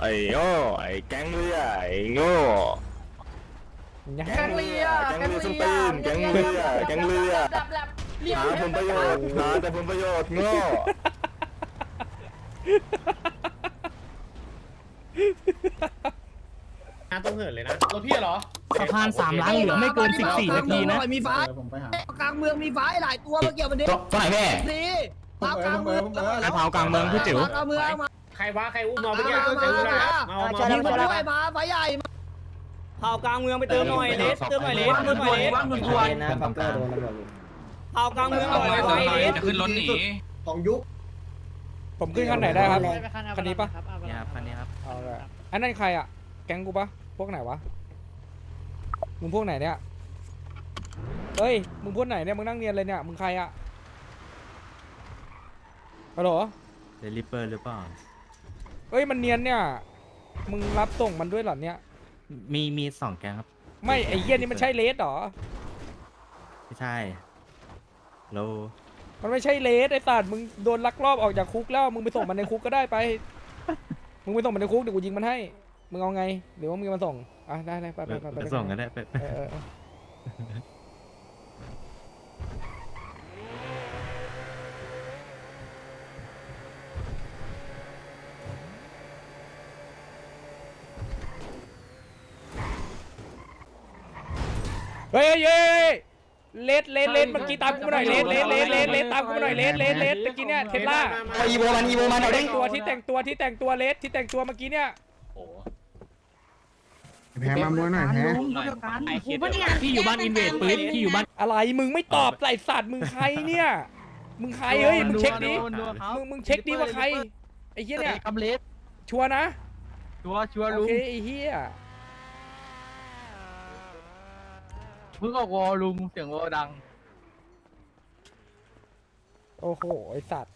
ไอ้โง่ไอ้แก๊งเรือไอ้โง่ยังแกงเลียแก๊งเรือส้นตีนแก๊งเรือแก๊งเรือดับแลบเรียกหาผลประโยชน์หาแต่ผลประโยชน์โง่น้ำต้องเหินเลยนะรถพี่เหรอสะพานสามล้านเหลือไม่เกินสิบสี่นาทีนะมีฟ้าผมไปหากลางเมืองมีฟ้าหลายตัวมาเกี่ยวมันดิตัวไหนแม่สิฟ้ากลางเมืองไอ้เผากลางเมืองพี่จิ๋วกลางเมืองมาใค รวะใครอุ้มมาเมื่อกี้ใครอุ้มมาเอามายิงมาเอาด้วมายมาฟ้าใหญ่เผากลางเมืองไปเติมหน่อยเลสเติมหน่อยเลสเติมหน่อยเลสนะฟังเกอร์โดนตำรวจเผากลางเมืองหน่อยไปเลสจะขึ้นรถหนีของยุคผมขึ้นคันไหนได้ครับคันนี้ปะเนี่ยครับคันนี้ครับเอาเลยอันนั้นใครอะแก๊งกูปะพวกไหนวะมึงพวกไหนเนี่ยเฮ้ยมึงพวกไหนเนี่ยมึงนั่งเรียนเลยเนี่ยมึงใครอะฮัลโหลเดลิเปอร์หรือเปล่า เฮ้ยมันเนียนเนี่ย มึงรับส่งมันด้วยเหรอเนี่ย มีมีสองแกงครับไม่ไอ้เหี้ยนี่มันใช่เลสเหรอ ไม่ใช่เรามันไม่ใช่เลสไอ้สัตว์มึงโดนลักลอบออกจากคุกแล้ว มึงไปส่งมันในคุกก็ได้ไป มึงไปส่งมันในคุกเดี๋ยวกูยิงมันให้ มึงเอาไงหรือว่ามึงจะมาส่ง อะได้ได้ไปไปไปไปไปส่งกันได้ไปไปเออเออเออ เฮ้ยเฮ้ยเฮ้ยเลสเลสเลสเมื่อกี้ตามกูมาหน่อยเลสเลสเลสเลสเลสตามกูมาหน่อยเลสเลสเลสเมื่อกี้เนี่ยเทสลาอีโวมันอีโวมันเอาแต่เด้งงตัวที่แต่งตัวที่แต่งตัวเลสที่แต่งตัวเมื่อกี้เนี่ยแพ้มามวยหน่อยแพ้พี่อยู่บ้านอินเวดปืนพี่อยู่บ้านอะไรมึงไม่ตอบใส่สัตว์มึงใครเนี่ย มึงใครเฮ้ยมึงเช็คดิมึงมึงเช็คดิว่าใครไอ้เหี้ยเนี่ยคำเลสชัวร์นะชัวชัวโอลุงเคไอ้เหี้ย เพิ่งออกวอลุงเสียงวอดัง โอ้โห ไอ้สัตว์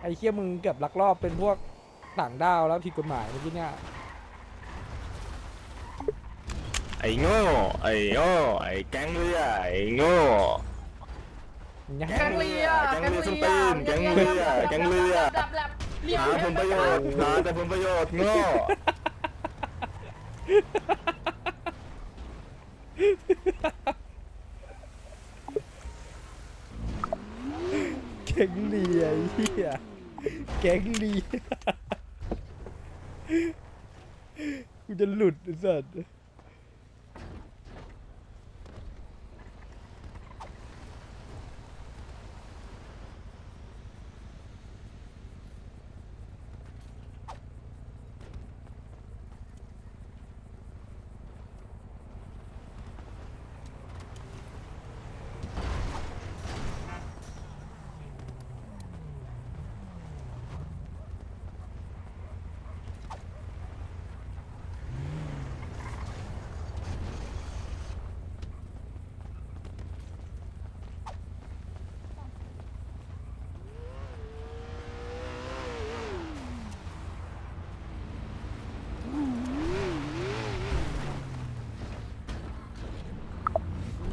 ไอ้เหี้ยมึงเกือบลักลอบเป็นพวกต่างด้าวแล้วผิดกฎหมายเมื่อกี้เนี่ย ไอ้โง่ไอ้โง่ไอ้แก๊งเรือไอ้โง่ยังแกงเลียแก๊งเรือส้นตีนแก๊งเรือแก๊งเรือดับแลบเรียกหาผลประโยชน์หาแต่ผลประโยชน์โง่ แก๊งเลียเฮียแก๊งเลียกูจะหลุดไอ้สัตว์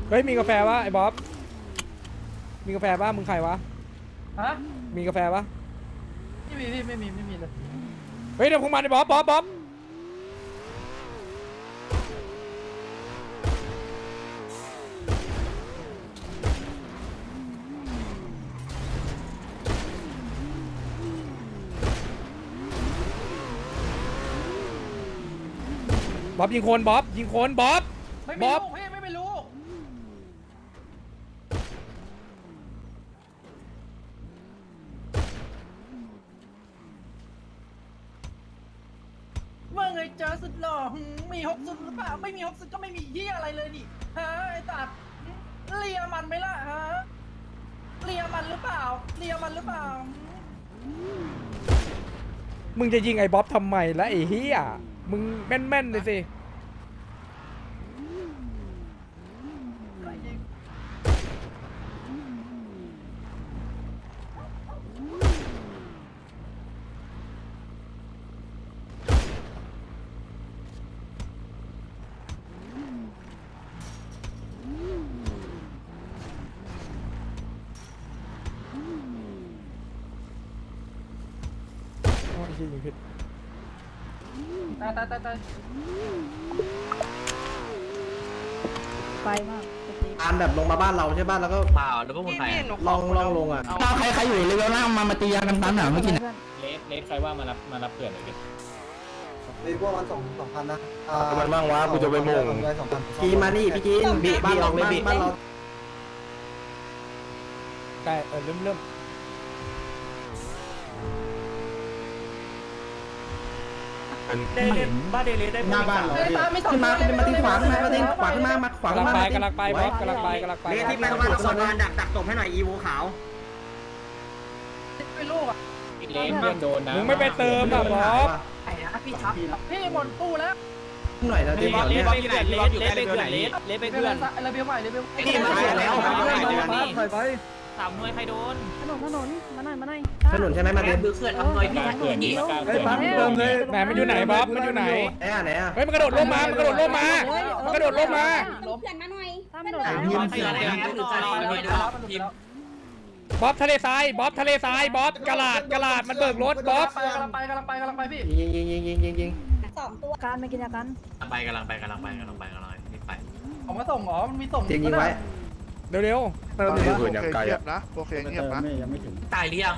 เฮ้ยมีกาแฟวะไอ้บ๊อบ มีกาแฟปะมึงใครวะ ฮะมีกาแฟปะไม่มีพี่ไม่มีไม่มีเลยเฮ้ยเดี๋ยวพวกมันไอ้บ๊อบบ๊อบบ๊อบบ๊อบยิงคนบ๊อบยิงคนบ๊อบ ไม่บ๊มีอบ ลูกพี่ไม่มีลูกเมื่อไงเจอสุดหล่อหืมมีหกสุดหรือเปล่า ไม่มีเยี่ยอะไรเลยนี่ฮะไอ้ตัดเลียมันไหมล่ะฮะเลียมันหรือเปล่าเลียมันหรือเปล่ามมึงจะยิงไอ้บ๊อบทำไมละไอ้เฮียมึงแม่นๆเลยสิ ใช่ยิงผิดตายตายตายตายไปมากอันแบบลงมาบ้านเราใช่บ้านแล้วก็เปล่าแล้วพวกมึงใครลองลองลงอะใครใครอยู่เลเวลล่างมามาตียากันตันหน่ะเมื่อกี้เลสเลสใครว่ามารับมารับเพื่อนหน่อยดิมีพวกมันสองสองพันนะมันบ้างวะกูจะไปมุ่งกีมานี่พี่กีนบีบ้านเราบ้านบ้านเรา ได้เออเริ่มเริ่ม เดเลสบ้านเดเลสได้หน้าบ้านเราเฮ้ยตายไม่ส่งขึ้นมาขึ้นมาตีขวาขึ้นมามาตีขวาขึ้นมามาขวากำขึ้ลันงมาไปกำลังไปบอสกำลังไปกำลังไปเรียกที่มาบ้านสอนมาดักดักตบให้หน่อยอีโวขาวไปลูกอะเลสเพื่อนโดนนะมึงไม่ไปเติมอะบอสไอ้นะพี่ชับพี่หมดตู้แล้วหน่อยนะเลดีสกว่าเลเนี่ยสไปเพื่อนเลสเลสไปเพื่อนเลสเลสไปไปเพื่เพื่ออนนระเบียบใหม่ระเบียบนี่มาแล้วถไป สามหน่วยใครโดนถนนถนนมาหน่อยมาหน่อยถนนใช่ไหมมาเต็มเขื่อนทำหน่อยพี่ถนนเดียวไหนมันอยู่ไหนบอสมันอยู่ไหนไหนอะไหนอะเฮ้ยมันกระโดดร่มมา มันกระโดดร่มมา มันกระโดดร่มมาเขื่อนมาหน่อยตามโดดบ๊อบทะเลทรายบ๊อบทะเลทรายบ๊อบกระลาดกระลาดมันเบิกรถบ๊อบไปกำลังไปกำลังไปกำลังไปพี่ยิงยิงยิงยิงยิงยิงสองตัวการไม่กินยากันไปกำลังไปกำลังไปกำลังไปกำลังรีบไปผมมาส่งเหรอมันมีส่งยิงยิงไว้ เร็วเติมเลยอย่างไกลอะนะโอเคเงียบนะตายหรือยัง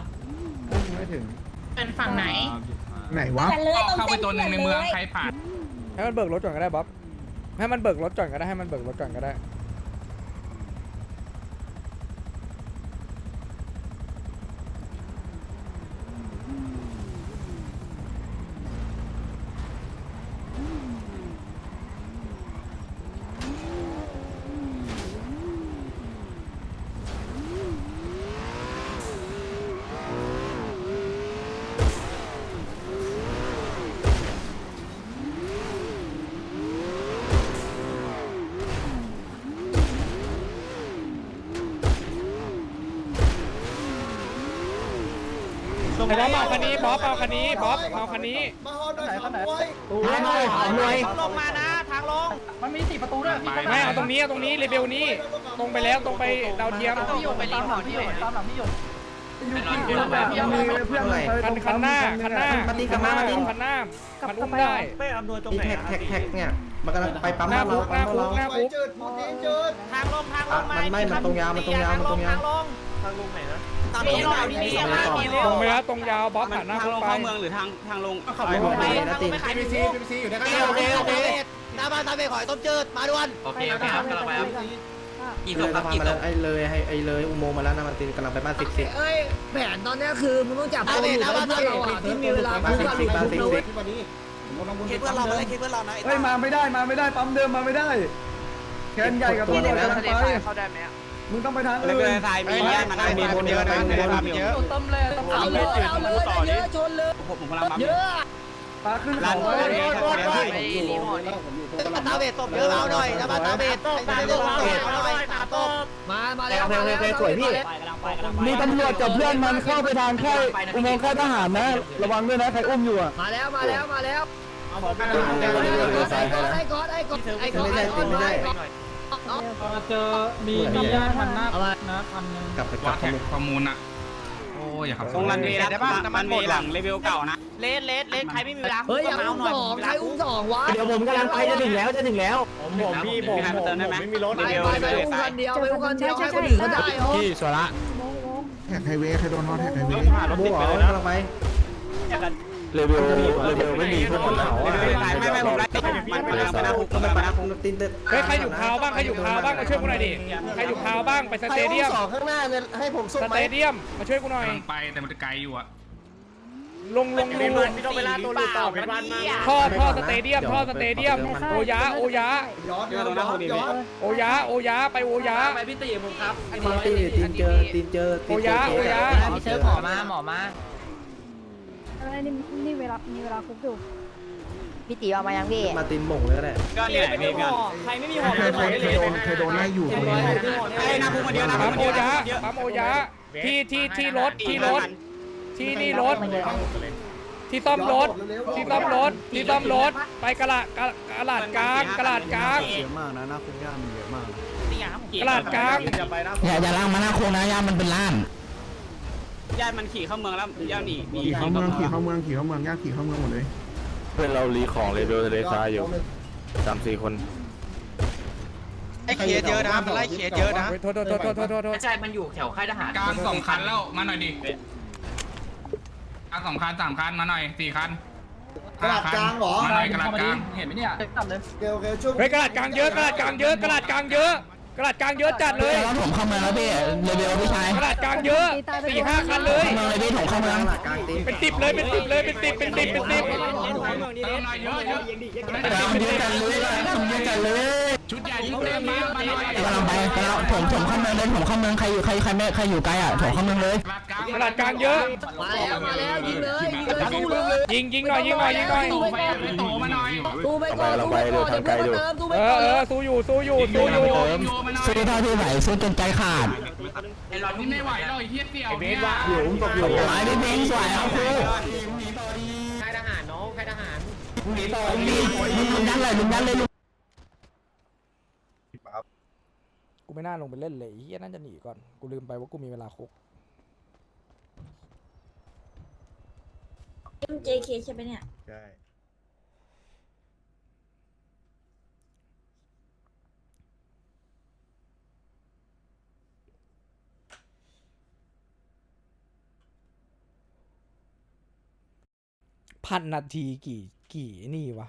เป็นฝั่งไหน ไหนวะเข้าไปตัวหนึ่งในเมืองใครผ่าน ๆ ให้มันเบิกรถก่อนก็ได้บ๊อบให้มันเบิกรถก่อนก็ได้ให้มันเบิกรถก่อนก็ได้ บ๊อบเอาคันนี้บ๊อบเอาคันนี้บ๊อบเอาคันนี้ มาฮอนหน่อยสามหน่วยหน่วยลงมานะทางลง มันมีสี่ประตูด้วยพี่ไม่เอาตรงนี้เอาตรงนี้เลเวลนี้ ตรงไปแล้วตรงไปดาวเทียมพี่หยกไปตามหลังพี่หยกตามหลังพี่หยกเพื่อนเลยคันคันหน้าคันหน้ามาตีกับมามาตีคันหน้ามันอุ้มได้ไม่อำนวยตรงอีไหนแท็กแท็กแท็กเนี่ยมันกำลังไปปั๊มหน้าเราคุกหน้าคุกหน้าคุกทางลงทางลงมามันไม่มันตรงยาวมันตรงยาวมันตรงยาว ทางลงไหนนะตอนนี้หน่อยนี่มากี่โลตรงไปแล้วตรงยาวบ๊อบผ่านหน้าคุกไปขับรถไปนะตีพีซีพีซีอยู่ในกันโอเคโอเคหน้าบ้านตาเบขอยต้มจืดมาด่วนโอเคโอเคครับกำลังไปครับกี่เลศพยครับสะพานกี่มาศแล้วพไอ้เลยให้ไอ้เลยอุโมงค์มาแล้วนะมันตีกำลังไปบ้านสิบสิบเอ้ยแผนตอนนี้คือมึงต้องจับตัวอยู่ในเพื่อนเราอะที่มีเวลาคุยกันคุยกันเว้ยคิดเพื่อนเราเลยคิดเพื่อนเรานะเฮ้ยมาไม่ได้มาไม่ได้ปั๊มเดิมมาไม่ได้แคนใหญ่กับตัวแล้วไปมึ งต้องไปทางอื่นเลยทายมีเนี่ยมันมีคนเดียวนะมีคนเยอะเติมเลยเติมเอาเลยเอาเลยเยอะชนเลยผมกำลังเยอะปลาขึ้นลั่นเขาโดนโดนโดนตาเบตบเยอะเอาหน่อยหน้าบ้านตาเบตตบตาเบตเอาหน่อยตาตบมามาแล้วมาแล้วสวยพี่มีตำรวจกับเพื่อนมันเข้าไปทางค่ายอุโมงค์ค่ายทหารนะ ระวังด้วยนะใครอุ้มอยู่อะมาแล้วมาแล้วมาแล้วไไอ้ก๊อตไอ้ก๊อตไอ้ก๊อตไม่ได้ติดไม่ได้ เจอมีมีญาติมันหน้าอะไรนะคันนึงกลับไปกลับข้อมูลข้อมูลอะโอ้ยอย่าขับตรงรันเวย์นะมันมีหลังเลเวลเก่านะเลสเลสเลสใครไม่มีเวลาเฮ้ยอย่าอุ้มสองใครอุ้มสองวะเดี๋ยวผมกำลังไปจะถึงแล้วจะถึงแล้วผมผมพี่ผมผมไม่มีรถไปเลเวลไปไปเลอุ้มสคันเดียวไปอุ้มคันเดียวให้คนอื่นเขาได้เหรอพี่สวระโมงโมงแท็กไฮเวย์ใครโดนฮอแท็กไฮเวย์รถติดไปเลยกำลังไป เลเวลเลเวลไม่มีพวกคนเขาอะไม่ไม่ผมไล่ติดมันไปแล้วไปนะคุกต้องไปไปปั๊นะมคุกตีนเด็ดเฮ้ยใครอยู่พาวบ้างใครอยู่พาวบ้างมาช่วยกูหน่อยดิใครอยู่พาวบ้างไปสเตเดียมข้างหน้าเนี่ยให้ผมส่งสไหมเตเดียมมาช่วยกูหน่อยกำลังไปแต่มันไกลอยู่อะลงลงเป็ดูนวันพี่ต้องไปล่าตัวหลุดต่อเป็นวันมาท่อท่อสเตเดียมท่อสเตเดียมโอยาโอยาย้อนย้อนย้อนย้อนโอยาโอยาไปโอยาไปพี่ตีผมครับมาตีตีนเจอตีนเจอโอยาโอยาพี่เชิญหมอมาหมอมา อะไรนี่นี่เวลามีเวลาคุกอยู่พี่ตีออกมายังพี่มาตีนหม่งเลยก็ได้ก็เนี่ยเมกันใครไม่มีหอใครใครใครโดนใครโดนไล่อยู่ตรงนี้ไอ้นาคุกมาเดียวนะปั๊มโอยาปั๊มโอยาที่ที่ที่รถที่รถที่นี่รถ ที่ซ่อมรถ ที่ซ่อมรถ ที่ซ่อมรถ ไปกระลาดกระกระลาดกลางกระลาดกลางเยอะมากนะหน้าคุ้งย่ามันเยอะมากกระลาดกลางอย่าอย่าล่างมาหน้าโค้งนะย่ามันเป็นล้านก ญาติมันขี่เข้าเมืองแล้วย่าหนีหนีขี่เข้าเมืองขี่เข้าเมืองขี่เข้าเมืองย่าขี่เข้าเมืองหมดเลยเพื่อนเรารีของเลเวลทะเลทรายอยู่สามสี่คนไอ้เคสเยอะนะมันไล่เคสเยอะนะโทษโทษโทษโทษโทษโทษโทษใช่มันอยู่แถวค่ายทหารกลางสองคันแล้วมาหน่อยดิกลางสองคันสามคันมาหน่อยสี่คันกระดาษกลางเหรอมาหน่อยกระดาษกลางเห็นไหมเนี่ยตัดเลยโอเคโอเคช่วยเฮ้ยกระดาษกลางเยอะกระดาษกลางเยอะกระดาษกลางเยอะ กระดาษกลางเยอะจัดเลยผมเข้าเมืองแล้วพี่เลเวลพี่ชายกระดาษกลางเยอะสี่ห้าคันเลยเมืองเลยพี่ผมเข้าเมืองเป็นสิบเลยเป็นสิบเลยเป็นสิบเป็นสิบเป็นสิบเติมหน่อยเยอะเยอะเยอะกันเลยเยอะกันเลยชุดใหญ่ชุดเต็มมามาหน่อยกำลังไปกำลังผมผมเข้าเมืองเลยผมเข้าเมืองใครอยู่ใครใครไม่ใครอยู่ไกลอะผมเข้าเมืองเลยกระดาษกลางกระดาษกลางเยอะมาแล้วมาแล้วยิงเลยยิงเลยสู้เลยยิงยิงหน่อยยิงหน่อยยิงหน่อยโต ไปโตมาหน่อยสู้ไปก่อนสู้ไปก่อนเดี๋ยวเพื่อนมาเติมสู้ไปเอก่ออนเออสู้อยู่สู้อยู่สู้อยู่โยมาหน่อยสู้เท่าที่ไหวสู้จนใจขาดไอ้หลอดนี่ไม่ไหวแล้วไอ้เหี้ยเสี่ยวเนี่ยอยู่ผมตกอยู่หายไปเพลงสวยครับครูค่ายทหารน้องค่ายทหารลุงลุงยันเลยลุงยันเลยลุงกูไม่น่าลงไปเล่นเลยไอ้เฮียน่าจะหนีก่อน กูลืมไปว่ากูมีเวลาคุก JK ใช่ไหมเนี่ย ใช่ พันนาทีกี่กี่นี่วะ